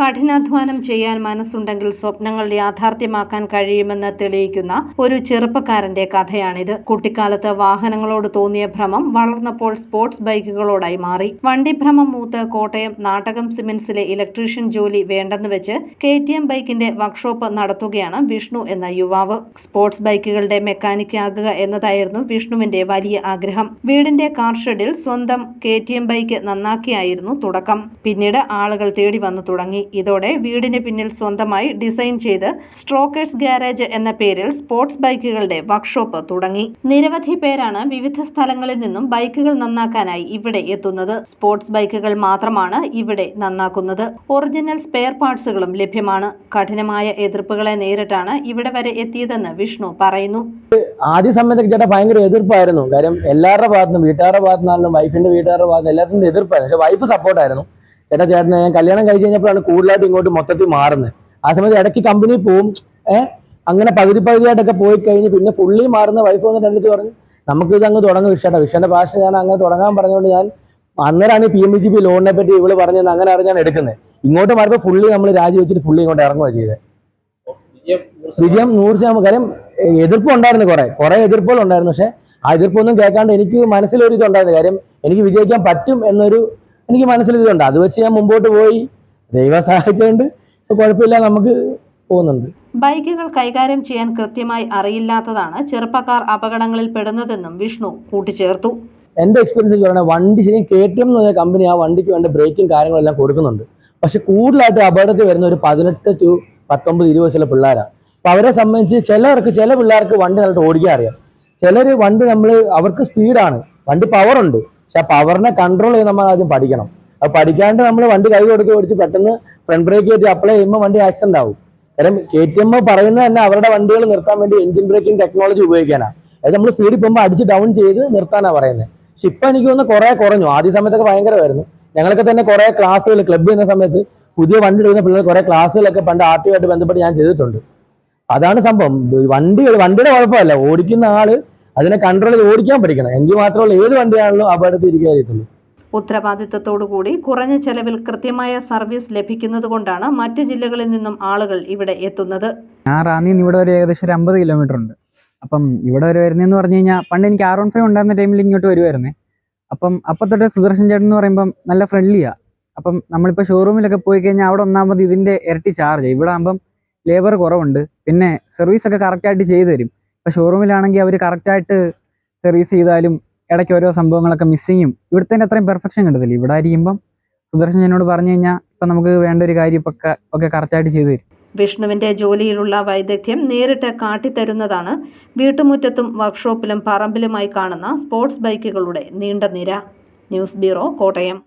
കഠിനാധ്വാനം ചെയ്യാൻ മനസ്സുണ്ടെങ്കിൽ സ്വപ്നങ്ങൾ യാഥാർത്ഥ്യമാക്കാൻ കഴിയുമെന്ന് തെളിയിക്കുന്ന ഒരു ചെറുപ്പക്കാരന്റെ കഥയാണിത്. കുട്ടിക്കാലത്ത് വാഹനങ്ങളോട് തോന്നിയ ഭ്രമം വളർന്നപ്പോൾ സ്പോർട്സ് ബൈക്കുകളോടായി മാറി. വണ്ടി വണ്ടിഭ്രമം മൂത്ത് കോട്ടയം നാടകം സിമെന്റ്സിലെ ഇലക്ട്രീഷ്യൻ ജോലി വേണ്ടെന്ന് വെച്ച് കെ ടി എം ബൈക്കിന്റെ വർക്ക്ഷോപ്പ് നടത്തുകയാണ് വിഷ്ണു എന്ന യുവാവ്. സ്പോർട്സ് ബൈക്കുകളുടെ മെക്കാനിക് ആകുക എന്നതായിരുന്നു വിഷ്ണുവിന്റെ വലിയ ആഗ്രഹം. വീടിന്റെ കാർ ഷെഡിൽ സ്വന്തം കെ ടി എം ബൈക്ക് നന്നാക്കിയായിരുന്നു തുടക്കം. പിന്നീട് ആളുകൾ തേടി വന്നു തുടങ്ങി. ഇതോടെ വീടിന് പിന്നിൽ സ്വന്തമായി ഡിസൈൻ ചെയ്ത് സ്ട്രോക്കേഴ്സ് ഗാരേജ് എന്ന പേരിൽ സ്പോർട്സ് ബൈക്കുകളുടെ വർക്ക്ഷോപ്പ് തുടങ്ങി. നിരവധി പേരാണ് വിവിധ സ്ഥലങ്ങളിൽ നിന്നും ബൈക്കുകൾ നന്നാക്കാനായി ഇവിടെ എത്തുന്നത്. സ്പോർട്സ് ബൈക്കുകൾ മാത്രമാണ് ഇവിടെ നന്നാക്കുന്നത്. ഒറിജിനൽ സ്പെയർ പാർട്സുകളും ലഭ്യമാണ്. കഠിനമായ എതിർപ്പുകളെ നേരിട്ടാണ് ഇവിടെ വരെ എത്തിയതെന്ന് വിഷ്ണു പറയുന്നു. ആദ്യ സമയത്തൊക്കെ ചേട്ടാ ഭയങ്കര എതിർപ്പായിരുന്നു. കാര്യം എല്ലാവരുടെ ഭാഗത്തുനിന്നും വീട്ടുകാരുടെ ഭാഗത്തുനിന്നാലും വൈഫിന്റെ വീട്ടുകാരുടെ ഭാഗത്ത് എല്ലാവരുടെ എതിർപ്പായിരുന്നു. പക്ഷെ വൈഫ് സപ്പോർട്ടായിരുന്നു ചേട്ടാ ചേട്ടനെ ഞാൻ കല്യാണം കഴിച്ച് കഴിഞ്ഞപ്പോഴാണ് കൂടുതലായിട്ട് ഇങ്ങോട്ട് മൊത്തത്തിൽ മാറുന്നത്. ആ സമയത്ത് ഇടയ്ക്ക് കമ്പനി പോവും ഏഹ് അങ്ങനെ പകുതി പകുതിയായിട്ടൊക്കെ പോയി കഴിഞ്ഞ് പിന്നെ ഫുള്ളി മാറുന്ന വൈഫ് വന്നിട്ട് അടുത്ത് പറഞ്ഞു? നമുക്ക് ഇത് അങ്ങ് തുടങ്ങും വിഷയമാണ് വിഷയന്റെ ഭാഷ ഞാൻ അങ്ങനെ തുടങ്ങാൻ പറഞ്ഞുകൊണ്ട് ഞാൻ അന്നേരമാണ് പി എം ജി പി ലോണിനെ പറ്റി ഇവൾ പറഞ്ഞത് അങ്ങനെ അറിഞ്ഞാണ് എടുക്കുന്നത്. ഇങ്ങോട്ട് മാറിയപ്പോൾ ഫുള്ളി നമ്മൾ രാജി വെച്ചിട്ട് ഫുള്ളി ഇങ്ങോട്ട് ഇറങ്ങുക ചെയ്തത്. വിജയം നൂറ് ശതമാനം കാര്യം എതിർപ്പ് ഉണ്ടായിരുന്നു കുറെ. കുറെ എതിർപ്പുകൾ ഉണ്ടായിരുന്നു പക്ഷെ ആ എതിർപ്പൊന്നും കേൾക്കാണ്ട് എനിക്ക് മനസ്സിലൊരു ഇതുണ്ടായിരുന്നു കാര്യം എനിക്ക് വിജയിക്കാൻ പറ്റും എന്നൊരു എനിക്ക് മനസ്സിലൊരിതുണ്ട് അത് വെച്ച് ഞാൻ മുമ്പോട്ട് പോയി. ദൈവ സഹായിച്ചുകൊണ്ട് ഇപ്പൊ കുഴപ്പമില്ല നമുക്ക് പോകുന്നുണ്ട്. ബൈക്കുകൾ കൈകാര്യം ചെയ്യാൻ കൃത്യമായി അറിയില്ലാത്തതാണ് ചെറുപ്പക്കാർ അപകടങ്ങളിൽ പെടുന്നതെന്നും വിഷ്ണു കൂട്ടിച്ചേർത്തു. എന്റെ എക്സ്പീരിയൻസിൽ പറയുന്നത് വണ്ടി ശരിക്കും കെ ടി എം എന്ന് പറഞ്ഞ കമ്പനി ആ വണ്ടിക്ക് വേണ്ട ബ്രേക്കും കാര്യങ്ങളെല്ലാം കൊടുക്കുന്നുണ്ട്. പക്ഷെ കൂടുതലായിട്ട് അപകടത്തിൽ വരുന്ന ഒരു പതിനെട്ട് ടു പത്തൊമ്പത് ഇരുപത് വയസ്സുള്ള പിള്ളേരാണ് അപ്പൊ അവരെ സംബന്ധിച്ച് ചിലർക്ക് ചില പിള്ളേർക്ക് വണ്ടി നല്ലിട്ട് ഓടിക്കാൻ അറിയാം. ചിലർ വണ്ടി നമ്മൾ അവർക്ക് സ്പീഡാണ് വണ്ടി പവറുണ്ട് ഉണ്ട്. പക്ഷെ ആ പവറിനെ കൺട്രോൾ ചെയ്ത് നമ്മൾ ആദ്യം പഠിക്കണം. അത് പഠിക്കാണ്ട് നമ്മൾ വണ്ടി കൈ കൊടുക്കുക ഓടിച്ച് പെട്ടെന്ന് ഫ്രണ്ട് ബ്രേക്ക് കയറ്റി അപ്ലൈ ചെയ്യുമ്പോൾ വണ്ടി ആക്സിഡന്റ് ആവും. കാരണം കെ ടി എം പറയുന്നത് തന്നെ അവരുടെ വണ്ടികൾ നിർത്താൻ വേണ്ടി എഞ്ചിൻ ബ്രേക്കിംഗ് ടെക്നോളജി ഉപയോഗിക്കാനാണ് അതായത് നമ്മൾ സ്പീഡിൽ പോകുമ്പോൾ അടിച്ച് ഡൗൺ ചെയ്ത് നിർത്താനാണ് പറയുന്നത്. പക്ഷെ ഇപ്പൊ എനിക്ക് തോന്നുന്നു കുറെ കുറഞ്ഞു. ആദ്യ സമയത്തൊക്കെ ഭയങ്കരമായിരുന്നു. ഞങ്ങളൊക്കെ തന്നെ കുറെ ക്ലാസ്സുകൾ ക്ലബ്ബ് ചെയ്യുന്ന സമയത്ത് പുതിയ വണ്ടി എടുക്കുന്ന പിള്ളേർ കുറെ ക്ലാസ്സുകളൊക്കെ പണ്ട് ആർ ടി ആയിട്ട് ബന്ധപ്പെട്ട് ഞാൻ ചെയ്തിട്ടുണ്ട്. അതാണ് സംഭവം. വണ്ടി വണ്ടിയുടെ കുഴപ്പമല്ല. ഓടിക്കുന്ന ആൾ അതിനെ കൺട്രോൾ ചെയ്ത് ഓടിക്കാൻ പഠിക്കണം. എങ്കിൽ മാത്രമല്ല ഏത് വണ്ടിയാണല്ലോ അപകടത്തിൽ ഇരിക്കാതിരിക്കുള്ളൂ ഉത്തരവാദിത്തത്തോടുകൂടി കുറഞ്ഞ ചെലവിൽ കൃത്യമായ സർവീസ് ലഭിക്കുന്നതുകൊണ്ടാണ് മറ്റ് ജില്ലകളിൽ നിന്നും ആളുകൾ ഇവിടെ എത്തുന്നത്. ഞാൻ റാന്നിയിൽ നിന്ന് ഇവിടെ ഒരു ഏകദേശം ഒരു അമ്പത് കിലോമീറ്റർ ഉണ്ട്. അപ്പം ഇവിടെ വരെ വരുന്നതെന്ന് പറഞ്ഞു കഴിഞ്ഞാൽ പണ്ട് എനിക്ക് ആർ വൺ ഫൈവ് ഉണ്ടായിരുന്ന ടൈമിൽ ഇങ്ങോട്ട് വരുമായിരുന്നേ അപ്പം അപ്പം തൊട്ട് സുദർശൻ ചേട്ടൻ എന്ന് പറയുമ്പം നല്ല ഫ്രണ്ട്ലിയാ അപ്പം നമ്മളിപ്പോൾ ഷോറൂമിലൊക്കെ പോയി കഴിഞ്ഞാൽ അവിടെ ഒന്നാമത് ഇതിന്റെ ഇരട്ടി ചാർജ് ഇവിടെ ആകുമ്പം ലേബർ കുറവുണ്ട്. പിന്നെ സർവീസൊക്കെ കറക്റ്റായിട്ട് ചെയ്തു തരും. ഇപ്പോൾ ഷോറൂമിലാണെങ്കിൽ അവർ കറക്റ്റായിട്ട് സർവീസ് ചെയ്താലും ഇടയ്ക്ക് ഓരോ സംഭവങ്ങളൊക്കെ മിസ് ചെയ്യും ഇവിടുത്തെ അത്രയും പെർഫെക്ഷൻ കിട്ടത്തില്ല ഇവിടെ ആയിരിക്കുമ്പം സുദർശൻ എന്നോട് പറഞ്ഞു കഴിഞ്ഞാൽ ഇപ്പം നമുക്ക് വേണ്ട ഒരു കാര്യം ഒക്കെ ഒക്കെ കറക്റ്റായിട്ട് ചെയ്തു തരും. വിഷ്ണുവിന്റെ ജോലിയിലുള്ള വൈദഗ്ധ്യം നേരിട്ട് കാട്ടിത്തരുന്നതാണ്. വീട്ടുമുറ്റത്തും വർക്ക്ഷോപ്പിലും പറമ്പിലുമായി കാണുന്ന സ്പോർട്സ് ബൈക്കുകളുടെ നീണ്ട നിര. News bureau Kottayam.